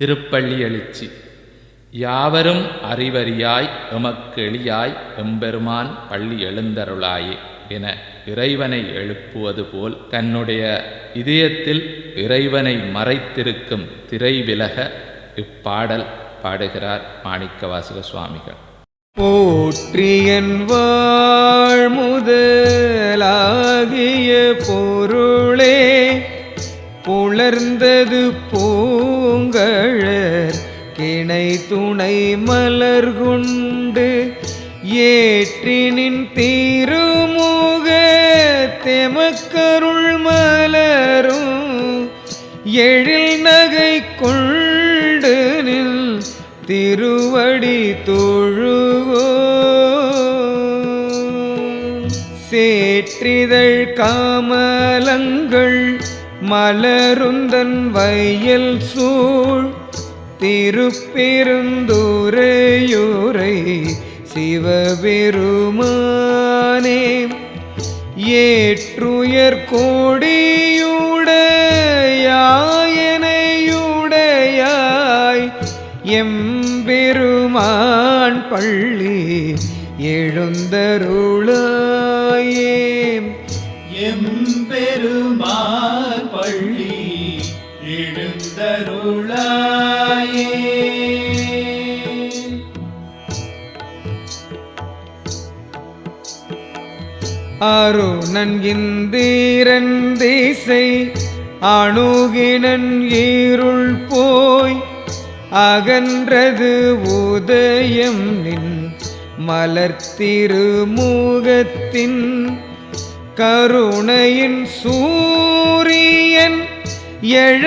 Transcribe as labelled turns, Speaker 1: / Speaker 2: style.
Speaker 1: திருப்பள்ளி எழுச்சி யாவரும் அறிவறியாய் எமக்கு எளியாய் எம்பெருமான் பள்ளி எழுந்தருளாயே என இறைவனை எழுப்புவது போல் தன்னுடைய இதயத்தில் இறைவனை மறைத்திருக்கும் திரை விலக இப்பாடல் பாடுகிறார் மாணிக்கவாசக சுவாமிகள்.
Speaker 2: போற்றியன் வாழ்முதலாகிய பொருளே புலர்ந்தது பூங்கழற் துணை மலர் கொண்டு ஏற்றினின் தீருமுக தெமக்கருள் மலரும் எழில் நகை கொண்டு நில் திருவடி தொழுவோ சேற்றிதழ் காமலங்கள் மலருந்தன் வயல் சூழ் திருப்பெருந்துரையுரை சிவபெருமானே ஏற்றுயர் கோடியுடையாயனையுடையாய் எம்பெருமான் பள்ளி எழுந்தருளாயே அருணன்கின்றீரந்தீசை அணுகினன் ஈருள் போய் அகன்றது உதயம் நின் மலர்த்திருமுகத்தின் கருணையின் சூரியன் எழ